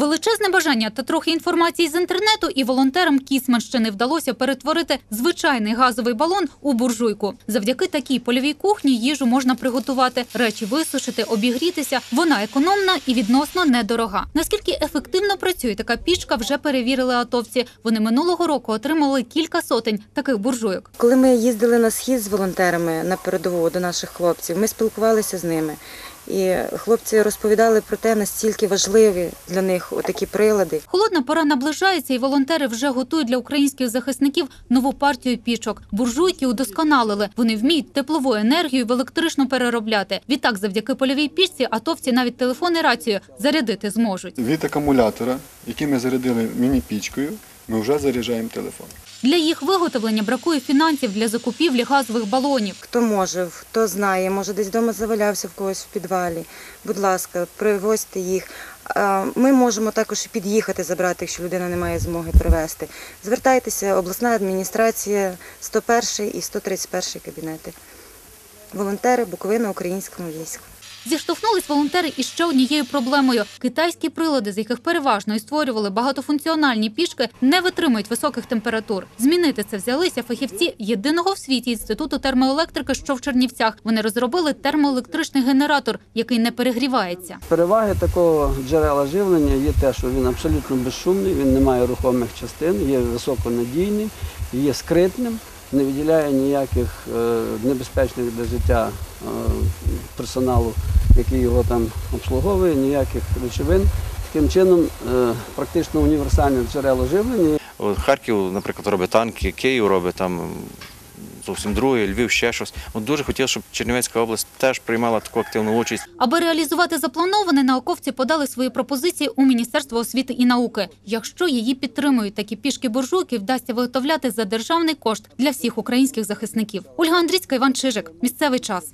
Величезне бажання та трохи інформації з інтернету, і волонтерам Кісманщини вдалося перетворити звичайний газовий балон у буржуйку. Завдяки такій польовій кухні їжу можна приготувати, речі висушити, обігрітися. Вона економна і відносно недорога. Наскільки ефективно працює така пічка, вже перевірили атовці. Вони минулого року отримали кілька сотень таких буржуйок. Коли ми їздили на схід з волонтерами на передову до наших хлопців, ми спілкувалися з ними. І хлопці розповідали про те, настільки важливі для них такі прилади. Холодна пора наближається, і волонтери вже готують для українських захисників нову партію пічок. Буржуйки удосконалили. Вони вміють теплову енергію в електричну переробляти. Відтак, завдяки польовій пічці, атовці навіть телефон і рацію зарядити зможуть. Від акумулятора, який ми зарядили міні-пічкою, ми вже заряджаємо телефон. Для їх виготовлення бракує фінансів для закупівлі газових балонів. Хто може, хто знає, може десь вдома завалявся в когось в підвалі. Будь ласка, привозьте їх. Ми можемо також і під'їхати забрати, якщо людина не має змоги привезти. Звертайтеся, обласна адміністрація, 101 і 131 кабінети. Волонтери Буковина українському війську. Зіштовхнулись волонтери із ще однією проблемою. Китайські прилади, з яких переважно і створювали багатофункціональні пішки, не витримують високих температур. Змінити це взялися фахівці єдиного в світі інституту термоелектрики, що в Чернівцях. Вони розробили термоелектричний генератор, який не перегрівається. Переваги такого джерела живлення є те, що він абсолютно безшумний, він не має рухомих частин, є високонадійний, є скритним, не виділяє ніяких е, небезпечних для життя е, персоналу, який його там обслуговує, ніяких речовин. Таким чином, е, практично універсальне джерело живлення. Харків, наприклад, робить танки, Київ робить там зовсім друге, Львів ще щось. От дуже хотів, щоб Чернівецька область теж приймала таку активну участь. Аби реалізувати заплановане, науковці подали свої пропозиції у Міністерство освіти і науки. Якщо її підтримують, такі пішки буржуйки вдасться виготовляти за державний кошт для всіх українських захисників. Ольга Андрійська, Іван Чижик. Місцевий час.